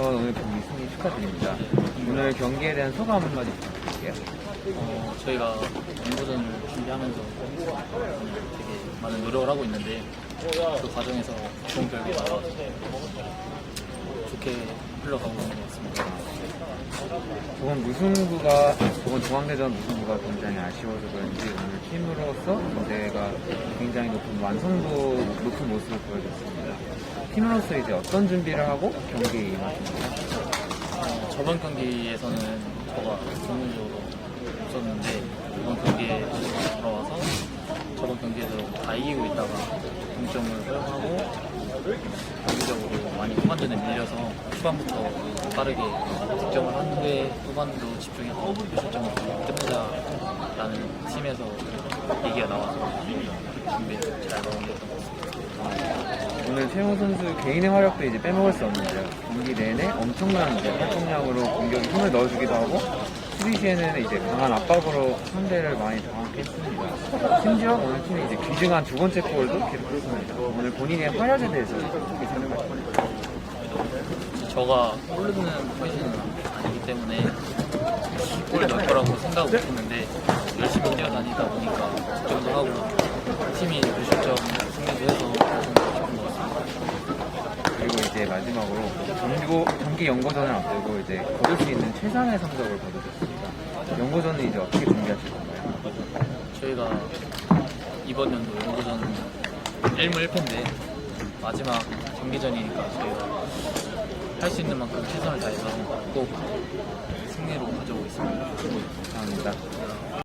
우선 오늘 경기 승리 축하드립니다. 오늘 경기에 대한 소감 한마디 부탁드릴게요. 어, 저희가 연구전을 준비하면서 되게 많은 노력을 하고 있는데 그 과정에서 좋은 결과가 나와서 좋게 흘러가고 있는 것 같습니다. 저번 무승부가, 저번 중앙대전 무승부가 굉장히 아쉬워서 그런지 오늘 팀으로서 무대가 굉장히 완성도 높은 모습을 보여줬습니다. 팀으로서 이제 어떤 준비를 하고 경기에 임하십니까? 어, 저번 경기에서는 저가 전문적으로 없었는데 이번 경기에 돌아와서 저번 경기에서 다 이기고 있다가 동점을 허용하고 경기적으로 많이 후반전에 밀려서 초반부터 빠르게 득점을 한 후에 후반도 집중해서 실점을 끝내자라는 팀에서 얘기가 나와서 준비 잘 마무리했던 것 같습니다. 오늘 최용 선수 개인의 활약도 이제 빼먹을 수 없는데요. 경기 내내 엄청난 활동량으로 공격에 힘을 넣어주기도 하고 수비 시에는 이제 강한 압박으로 상대를 많이 당하게 했습니다. 심지어 오늘 팀이 이제 귀중한 두 번째 골도 기록했습니다. 오늘 본인의 활약에 대해서 어떻게 생각하십니까? 저가 골 넣는 포지션은 아니기 때문에 골 넣을 거라고 생각 못 했는데 열심히 뛰어다니다 보니까 득점도 하고 팀이 무실점 승리도 해서 기쁜 것 같습니다. 그리고 이제 마지막으로 정고, 정기 연고전을 앞두고 이제 거둘 수 있는 최상의 성적을 거두셨습니다. 연고전은 이제 어떻게 준비하실 건가요? 저희가 이번 연도 연구전 1무 1패인데 마지막 경기전이니까 저희가 할 수 있는 만큼 최선을 다해서 꼭 승리로 가져오겠습니다. 감사합니다.